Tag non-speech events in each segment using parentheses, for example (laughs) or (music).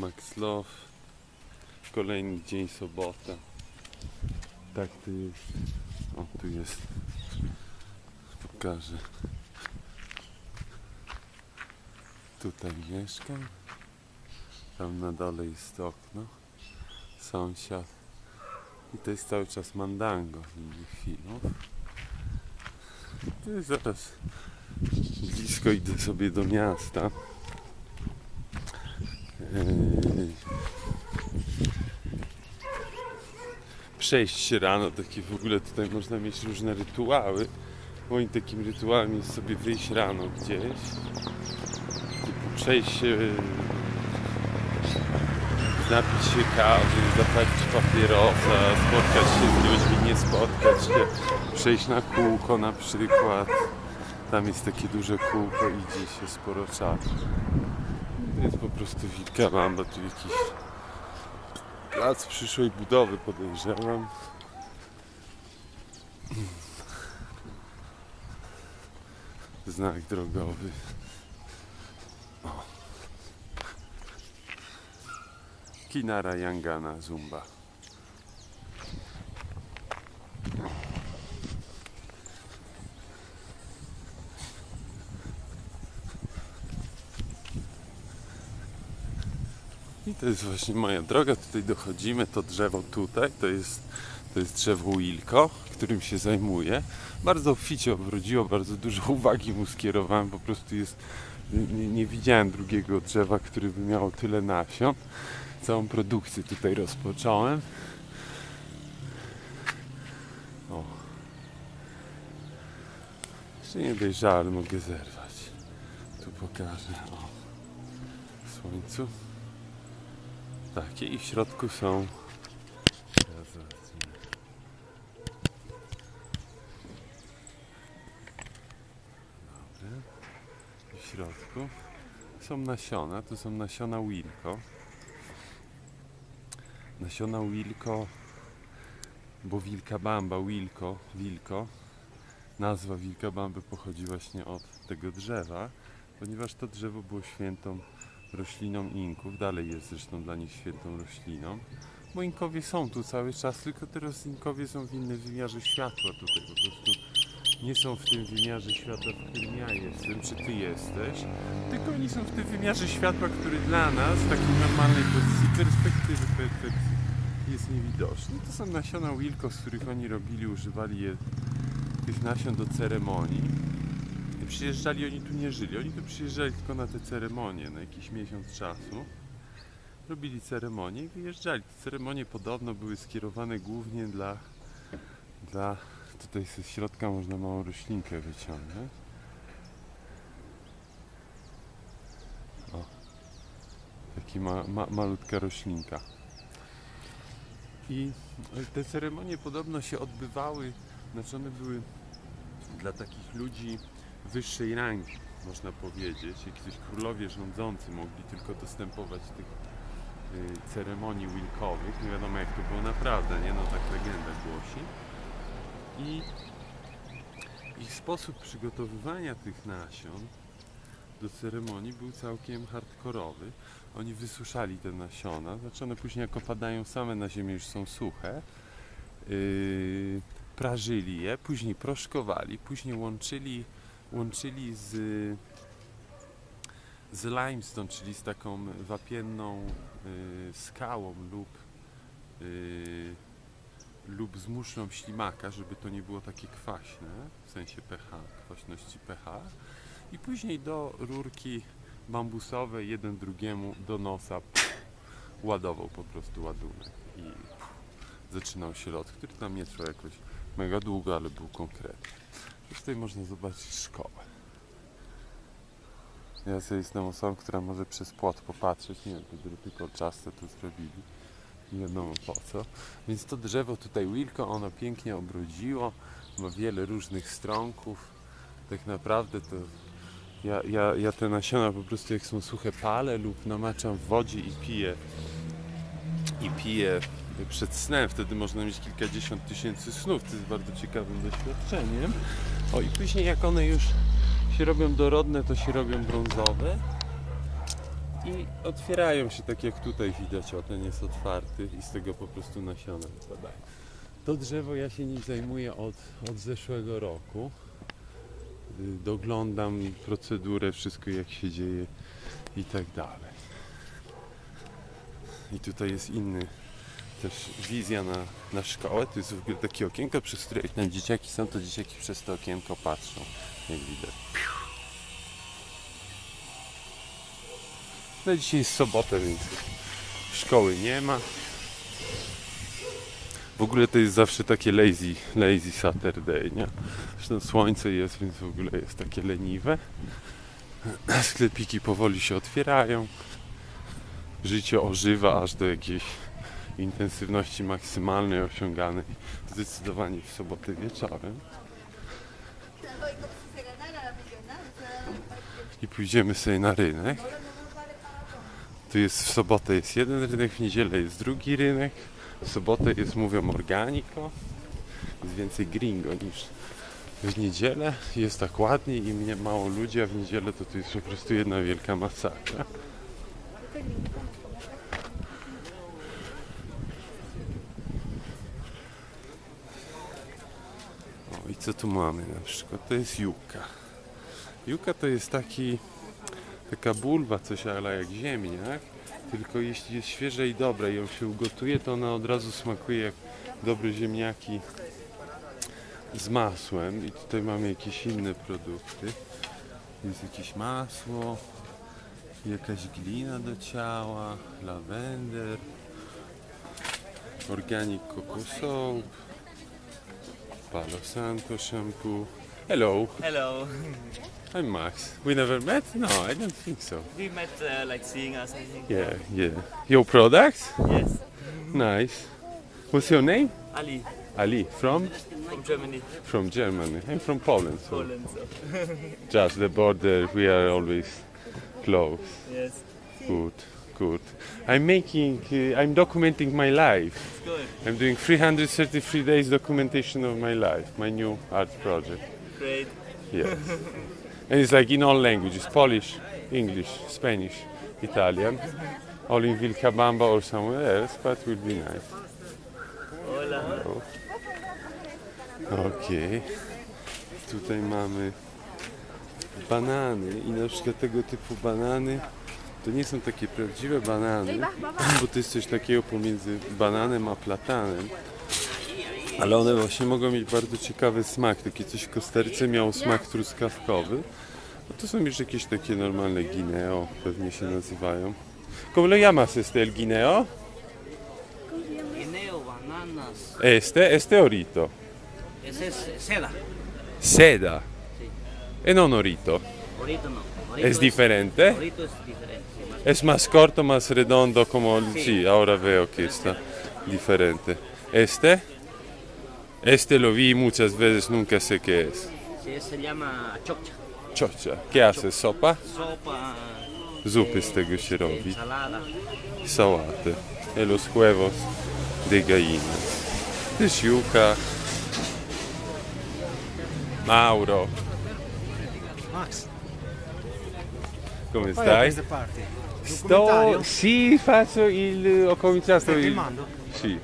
Max Love. Kolejny dzień, sobota. Tak to jest. O, tu jest. Pokażę. Tutaj mieszkam. Tam na dole jest okno. Sąsiad. I to jest cały czas mandango innych filmów. To jest zaraz blisko idę sobie do miasta. Yy, Przejść rano, takie w ogóle tutaj można mieć różne rytuały. Moim takim rytuałem jest sobie wyjść rano gdzieś. Typu przejść się, napić się kawy, zapalić papierosa, spotkać się z ludźmi, nie spotkać się, przejść na kółko na przykład. Tam jest takie duże kółko, idzie się sporo czasu. To jest po prostu wilka mamba, tu jakiś plac przyszłej budowy podejrzewam. Znak drogowy. O. Kinara Yangana Zumba. I to jest właśnie moja droga. Tutaj dochodzimy. To drzewo tutaj to jest, to jest drzewo Wilko, którym się zajmuję. Bardzo obficie obrodziło, bardzo dużo (laughs) uwagi mu skierowałem. Po prostu jest. Nie, nie widziałem drugiego drzewa, które by miało tyle nasion. Całą produkcję tutaj rozpocząłem. O. Jeszcze nie dojrzałem, mogę zerwać. Tu pokażę. O. W słońcu. Takie i w środku są. I w środku są nasiona. To są nasiona Wilko. Nasiona Wilko, bo wilka bamba, Wilko, Wilko. Nazwa wilka bamby pochodzi właśnie od tego drzewa, ponieważ to drzewo było świętą rośliną Inków, dalej jest zresztą dla nich świętą rośliną, bo Inkowie są tu cały czas, tylko teraz Inkowie są w innym wymiarze światła tutaj, po prostu nie są w tym wymiarze światła, w którym ja jestem, czy ty jesteś, tylko oni są w tym wymiarze światła, który dla nas, w takiej normalnej pozycji perspektywy percepcji jest niewidoczny. To są nasiona Wilko, z których oni robili, używali je, tych nasion do ceremonii. Przyjeżdżali, oni tu nie żyli. Oni tu przyjeżdżali tylko na te ceremonie, na jakiś miesiąc czasu. Robili ceremonie i wyjeżdżali. Te ceremonie podobno były skierowane głównie dla, dla tutaj ze środka można małą roślinkę wyciągnąć. O, taki ma, ma, malutka roślinka. I te ceremonie podobno się odbywały, znaczy one były dla takich ludzi wyższej rangi, można powiedzieć. Jakiś królowie rządzący mogli tylko dostępować tych y, ceremonii wilkowych. Nie wiadomo jak to było naprawdę, nie? No tak legenda głosi. I ich sposób przygotowywania tych nasion do ceremonii był całkiem hardkorowy. Oni wysuszali te nasiona, znaczy one później jak opadają same na ziemię już są suche. Yy, prażyli je, później proszkowali, później łączyli, łączyli z, z limestone, czyli z taką wapienną yy, skałą lub, yy, lub z ślimaka, żeby to nie było takie kwaśne, w sensie pH, kwaśności pH. I później do rurki bambusowej, jeden drugiemu do nosa ładował po prostu ładunek i zaczynał się lot, który tam nie trwał jakoś mega długo, ale był konkretny. Już tutaj można zobaczyć szkołę. Ja sobie jestem osobą, która może przez płot popatrzeć. Nie wiem, to tylko czaste tu zrobili. Nie wiadomo po co. Więc to drzewo tutaj Wilko, ono pięknie obrodziło. Ma wiele różnych stronków. Tak naprawdę to ja, ja, ja te nasiona po prostu jak są suche palę lub namaczam w wodzie i piję i piję przed snem, wtedy można mieć kilkadziesiąt tysięcy snów, to jest bardzo ciekawym doświadczeniem. O i później jak one już się robią dorodne, to się robią brązowe. I otwierają się tak jak tutaj widać, o ten jest otwarty i z tego po prostu nasiona wypadają. To drzewo ja się nim zajmuję od, od zeszłego roku. Y, Doglądam procedurę, wszystko jak się dzieje i tak dalej. I tutaj jest inny też wizja na, na szkołę. To jest w ogóle takie okienko, przez które jak tam dzieciaki są, to dzieciaki przez to okienko patrzą, jak widać. No dzisiaj jest sobota, więc szkoły nie ma. W ogóle to jest zawsze takie lazy, lazy Saturday, nie? Zresztą słońce jest, więc w ogóle jest takie leniwe. Sklepiki powoli się otwierają. Życie ożywa aż do jakiejś intensywności maksymalnej osiąganej zdecydowanie w sobotę wieczorem. I pójdziemy sobie na rynek. Tu jest w sobotę jest jeden rynek, w niedzielę jest drugi rynek. W sobotę jest, mówią, organico. Jest więcej gringo niż w niedzielę. Jest tak ładnie i mnie mało ludzi, a w niedzielę to tu jest po prostu jedna wielka masakra. Co tu mamy na przykład? To jest juka. Juka to jest taki, taka bulwa, coś ale jak ziemniak, tylko jeśli jest świeże i dobre i ją się ugotuje, to ona od razu smakuje jak dobre ziemniaki z masłem. I tutaj mamy jakieś inne produkty. Jest jakieś masło, jakaś glina do ciała, lawender, organic coco Palo Santo shampoo. Hello, Hello. I'm Max. We never met? No, I don't think so. We met uh, like seeing us, I think. Yeah, yeah. Your products? Yes. Nice. What's your name? Ali Ali. From? from Germany, From Germany. I'm from Poland, so Poland. So. (laughs) just the border. We are always close. Yes. Good, good. I'm making. Uh, I'm documenting my life. I'm doing 333 days documentation of my life. My new art project. Great. Yes. and it's like in all languages Polish, English, Spanish, Italian. All in Vilcabamba or somewhere else, but will be nice. Hola. Okej. Tutaj mamy banany i na przykład tego typu banany to nie są takie prawdziwe banany, bo to jest coś takiego pomiędzy bananem a platanem. Ale one właśnie mogą mieć bardzo ciekawy smak. Takie coś w Kostaryce miało smak truskawkowy. No to są już jakieś takie normalne guineo, pewnie się nazywają. ¿Cómo lo llamas este el guineo? Guineo, bananas. Este, este orito. Ese es seda. Seda. E non orito. Ahorita no. Ahorita Es diferente. Ahorita es diferente. Es más corto, más redondo, como el... Sí, ahora veo que está diferente. ¿Este? Este lo vi muchas veces, nunca sé qué es. Sí, se llama choccha. Chocha. ¿Qué hace? ¿Sopa? Sopa, Zupy z tego się robi. ensalada. Sałatę. E los huevos de gallina. Też juka. Mauro. Max, Come stai? Sto... Sì, faccio il... ho cominciato Stai il... filmando? Si.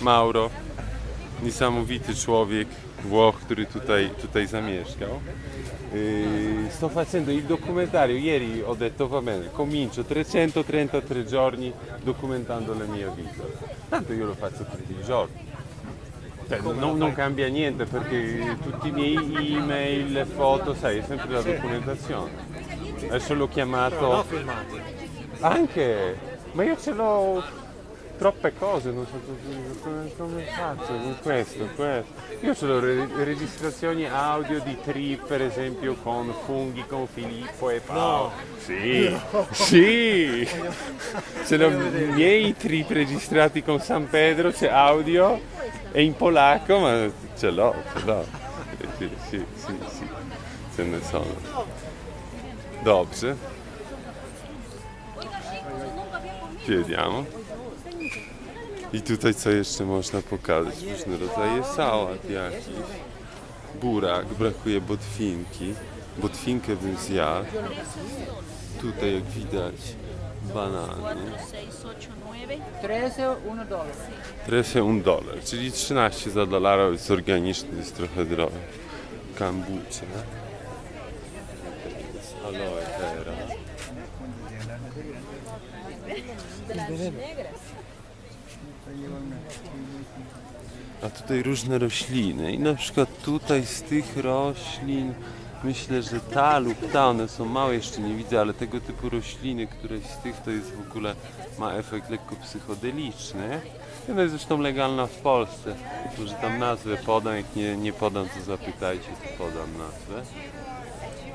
Mauro, niesamowity człowiek, Włoch, który tutaj, tutaj zamieszkał. Yy, sto facendo il documentario, ieri ho detto va bene, comincio 333 giorni documentando la mia vita. Tanto io lo faccio tutti i giorni. Cioè, non, non cambia niente perché tutti i miei email, le foto, sai, è sempre la documentazione. Adesso l'ho chiamato... No filmati. Anche, ma io ce l'ho troppe cose, non so come, come faccio con questo, questo. Io ce l'ho re- registrazioni audio di trip per esempio con funghi con Filippo e Paolo. Sì, (laughs) sì. Ce l'ho i miei trip registrati con San Pedro, c'è audio e in polacco, ma ce l'ho, ce l'ho. Sì, sì, sì, sì. Ce ne sono. Dobrze. Vediamo. I tutaj co jeszcze można pokazać? Różne rodzaje sałat jakichś. Burak, brakuje botwinki. Botwinkę bym zjadł. tutaj jak widać banany. 4, 6, 8, 9. 13, 1 dólar. 13 un dolar, czyli 13 za dolara, jest organiczny, jest trochę drogi. Kambucze. Aloe vera. A tutaj różne rośliny i na przykład tutaj z tych roślin myślę, że ta lub ta, one są małe, jeszcze nie widzę, ale tego typu rośliny, któreś z tych to jest w ogóle, ma efekt lekko psychodeliczny. Ona jest zresztą legalna w Polsce. Może tam nazwę podam, jak nie, nie podam to zapytajcie, to podam nazwę.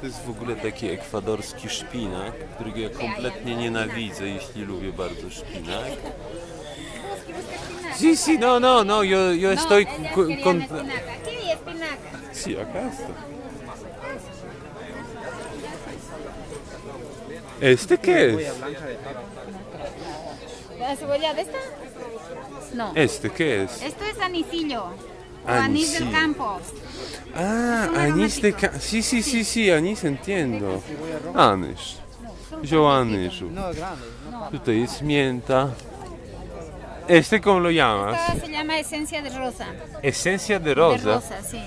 To jest w ogóle taki ekwadorski szpinak, którego ja kompletnie nienawidzę, jeśli lubię bardzo szpinak. Sí, sí, no, no, no, yo, yo estoy con... con... Aquí hay espinaca. Sí, acá está. ¿Este qué es? ¿La cebolla de esta? No. ¿Este qué es? Esto es anicillo. Anís, anís del campo. Ah, anís de... aromáticos. Ca... Sí, sí, sí, sí, anís entiendo. Grande. No, Tutaj jest mięta. ¿Este cómo lo llamas? Se llama esencia de rosa. Esencia de De rosa. rosa, sí.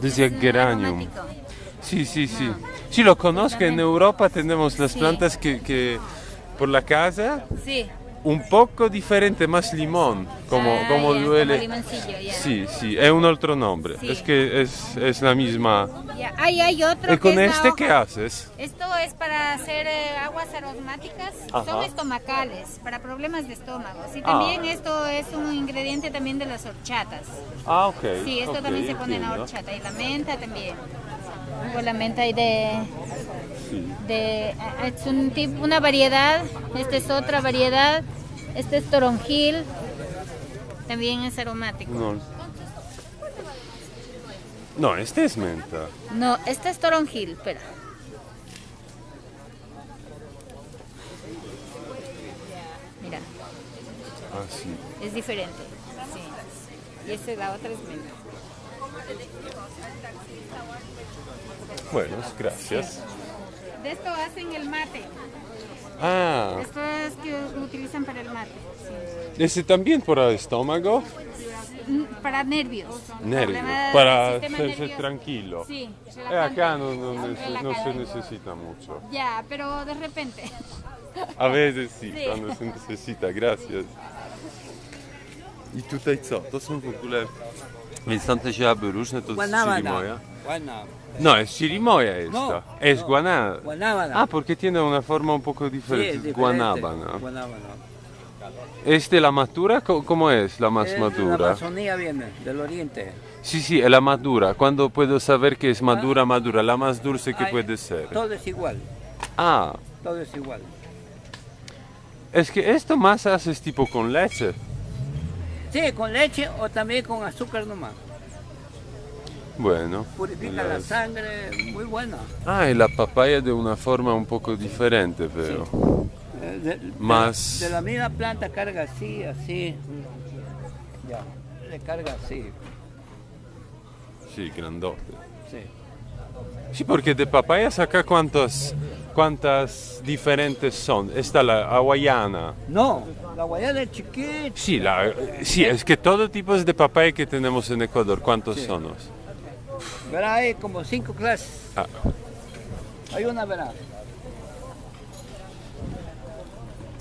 Desde geranium. Sí, sí, sí. Sí, lo conozco. En. Europa tenemos las plantas que, que por la casa Sí. Un poco diferente, más limón, como, Ah, como ya, duele. Como ya. Sí, sí, es un otro nombre. Sí. Es que es, es la misma. Ya. Ahí hay otro ¿Y que con es la este qué haces? Esto es para hacer eh, aguas aromáticas, Ajá. son estomacales, para problemas de estómago. Sí, Ah. también esto es un ingrediente también de las horchatas. Ah, ok. Sí, esto ok, también se pone en la horchata y la menta también. Pues la menta hay de. De es un tipo, una variedad, esta es otra variedad, este es toronjil, también es aromático. No. No, este es menta. No, este es toronjil, espera. Mira, Ah, sí. es diferente. Sí. Y esta la otra es menta. Bueno, gracias. De esto hacen el mate. Ah, Esto es que utilizan para el mate. sí. ese también para el estómago. Mm, Para nervios. Nervio, Problemas del para hacerse tranquilo. Sí, Eh, acá no, no, no se- no se Relajante. necesita mucho. Ya, pero de repente. A veces sí, Sí. cuando se necesita, gracias. I tutaj co? To są w ogóle... Więc tamte zioły różne, to jest chirimoya. Guanábana. No, es chirimoya esta. No, es no. guaná. Guanábana. Ah, porque tiene una forma un poco diferente. es es guanábana. Guanábana. ¿Este la madura? Co- ¿Cómo es la más Es de madura? La Amazonía viene, del oriente. Sí, sí, es la madura. ¿Cuándo puedo saber que es madura, madura? La más dulce que Ay, puede ser. Todo es igual, Ah, todo es igual. es que esto más haces tipo con leche. Sí, con leche o también con azúcar nomás. Bueno. Purifica la sangre, muy buena. Ah, y la papaya de una forma un poco diferente, pero. De, de- Más- De la misma planta carga así, así. Ya, le carga así. Sí, grandote. Sí. Sí, porque de papayas acá cuántas, cuántas diferentes son. Está la hawaiana. No, la guayana es chiquita. Sí, la, sí, es que todo tipo de papaya que tenemos en Ecuador, ¿cuántos Sí. son? Verá, hay como cinco clases. Ah, Hay una, verá.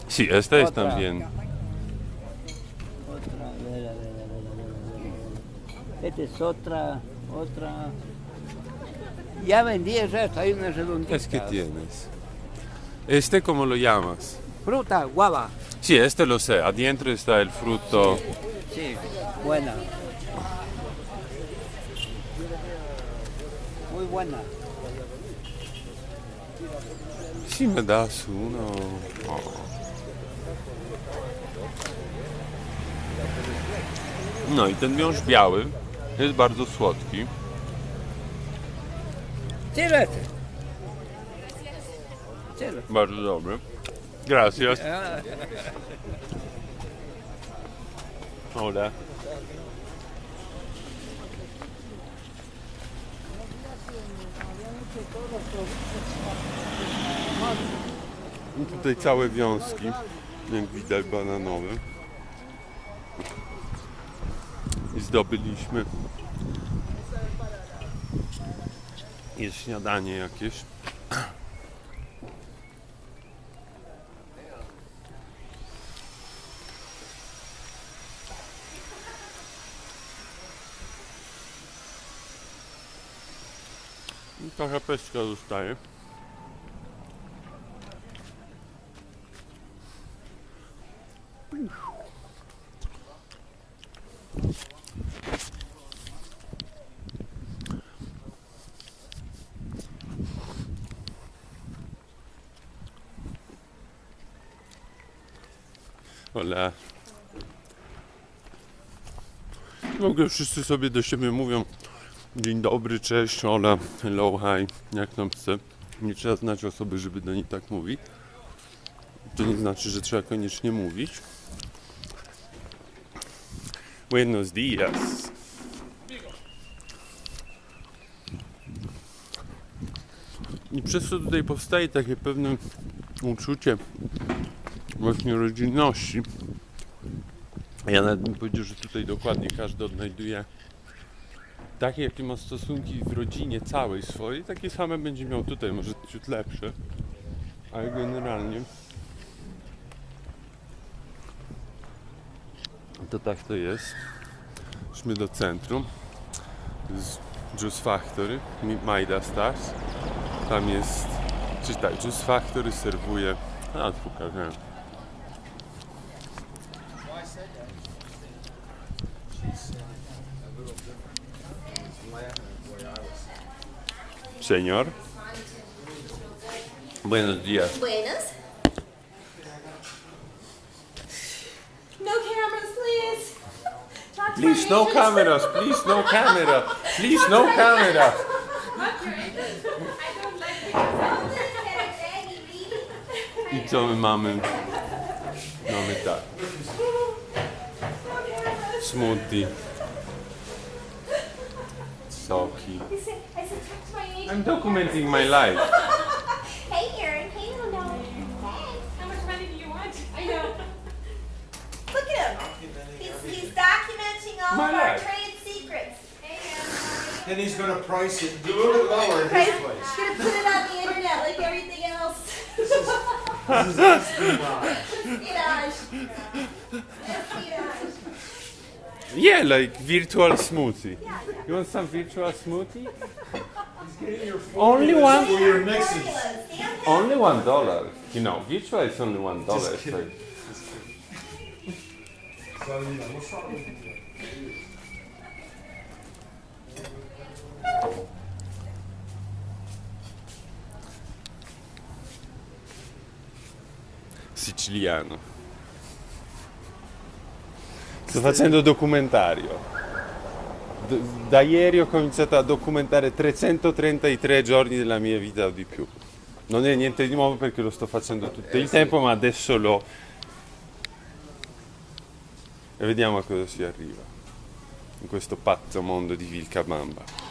sí, esta es también. Otra. Esta es otra, otra. Ya vendí el resto, hay una redondita. Es que tienes. ¿Este cómo lo llamas? Fruta, guava. Sí, este lo sé. Adentro está el fruto. Sí, buena. Muy buena. Sí, me das uno. No i ten miąższ biały jest bardzo słodki. Tyle ty. Tyle. Bardzo dobry. Gracias. Hola. I tutaj całe wiązki, jak widać, bananowe. I zdobyliśmy. Jest śniadanie jakieś. I Trochę pestka zostaje. Ale w ogóle wszyscy sobie do siebie mówią Dzień dobry, cześć, hola, hello, hi, jak tam chce. Nie trzeba znać osoby, żeby do niej tak mówić. To nie znaczy, że trzeba koniecznie mówić. Buenos dias. I przez to tutaj powstaje takie pewne uczucie właśnie rodzinności. Ja nawet bym powiedział, że tutaj dokładnie każdy odnajduje takie, jakie ma stosunki w rodzinie całej swojej, takie same będzie miał tutaj, może ciut lepsze. Ale generalnie to tak to jest. Szmy do centrum. Jest Juice Factory, Majda Stars. Tam jest, czy tak, Juice Factory serwuje, a tu pokażę. Señor. Buenos días. Buenas. No cameras, please. Please, no cameras, please, no camera. Please, no camera. I co my mamy? Mamy tak. Smoothie. I'm documenting my life. (laughs) Hey, Aaron. Hey, no, no. Hey. How much money do you want? I know. (laughs) Look at him. He's, he's documenting all My of our trade secrets. Hey, Aaron. Then he's gonna price it a little bit lower in Right? his place. Gonna put it on the internet like everything else. (laughs) This is espionage. Espionage. Espionage. Yeah, like virtual smoothie. You want some virtual smoothie? Only one. For your mixes. Only one dollar. You know, each one is only one dollar. Just kidding. Siciliano. Sto facendo documentario. Da ieri ho cominciato a documentare 333 giorni della mia vita o di più. Non è niente di nuovo perché lo sto facendo tutto il tempo, ma adesso lo... E vediamo a cosa si arriva in questo pazzo mondo di Vilcabamba.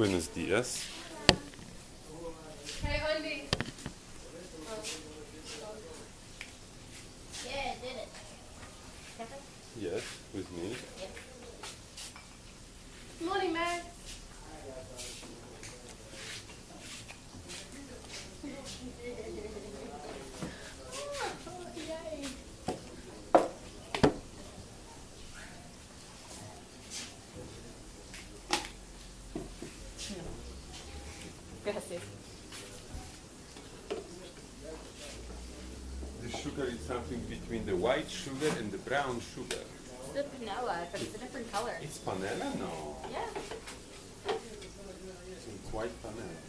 Buenos dias. Sugar is something between the white sugar and the brown sugar. It's the vanilla, but it's a different color. It's panela? No. Yeah. It's white panela.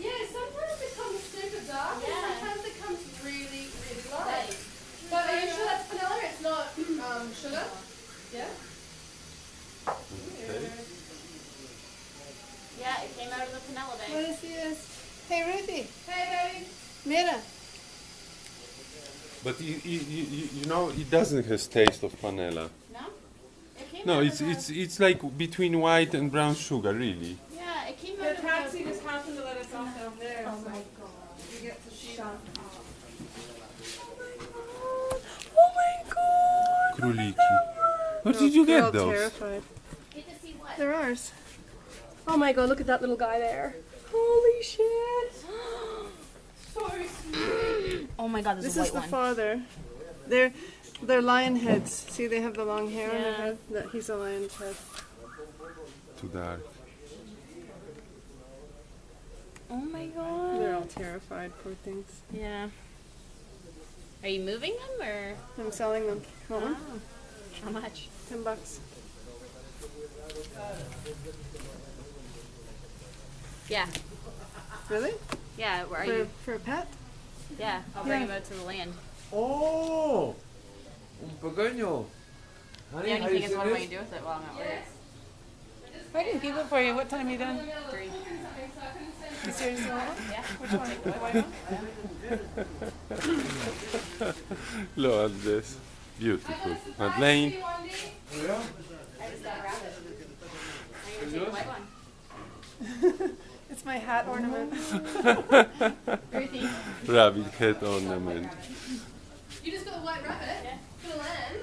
Yeah, sometimes it comes super dark Yeah. and sometimes it comes really, really light. But are you sure that's vanilla? It's not um, sugar? Yeah? Okay. Yeah, it came out of the vanilla bag. What is this? Hey Ruthie. Hey baby. Mira. But you, you, you, you know, it doesn't have taste of panela. No? It came No, it's it's it's like between white and brown sugar, really. Yeah, it came The out of taxi just happened to let us off down there. Oh my god. You get to see them. Oh oh Króliki. Where did you get those? terrified. Get to see what? They're ours. Oh my god, look at that little guy there. Holy shit. (gasps) so sweet. Oh my god, there's This a is the one. father. They're they're lion heads. See, they have the long hair on their Yeah. head. That he's a lion's head. Too dark. Oh my god. They're all terrified, poor things. Yeah. Are you moving them or I'm selling them. Want ah, one? how much? Ten bucks. Yeah. Really? Yeah, where are For you? for a pet? Yeah, I'll bring Yeah. them out to the land. Oh, un pequeño. Honey, The only how thing you is, see what am I this? gonna do with it while I'm at work? I can keep it for you. What time are you done? Three. You seriously want one? Yeah. Which one? The white one? Look at this. Beautiful. Madeleine. Yeah. I just got a rabbit. I'm gonna take the white one. (laughs) It's my hat ornament. Ruthie. (laughs) Rabbit head ornament. You just got a white rabbit? For the land?